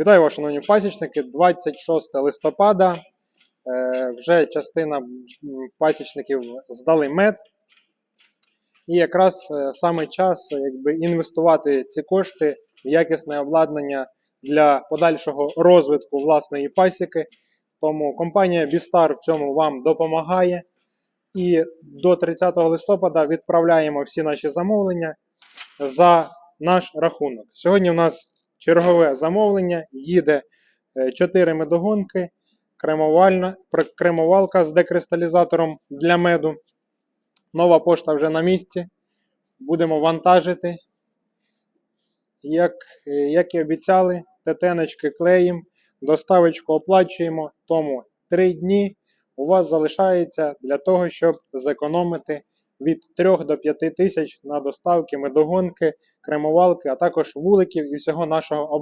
Вітаю вас, шановні пасічники. 26 листопада. Е, Вже частина пасічників здали мед. І якраз е, саме час е, якби, інвестувати ці кошти в якісне обладнання для подальшого розвитку власної пасіки. Тому компанія Бістар в цьому вам допомагає. І до 30 листопада відправляємо всі наші замовлення за наш рахунок. Сьогодні у нас чергове замовлення. Їде 4 медогонки, кремовальна, пр- кремовалка з декристалізатором для меду. Нова пошта вже на місці. Будемо вантажити. Як, е, як і обіцяли, ТТНочки клеїмо, доставочку оплачуємо. Тому 3 дні у вас залишається для того, щоб зекономити від 3 до 5 тисяч на доставки медогонки, кремовалки, а також вуликів і всього нашого обладнання.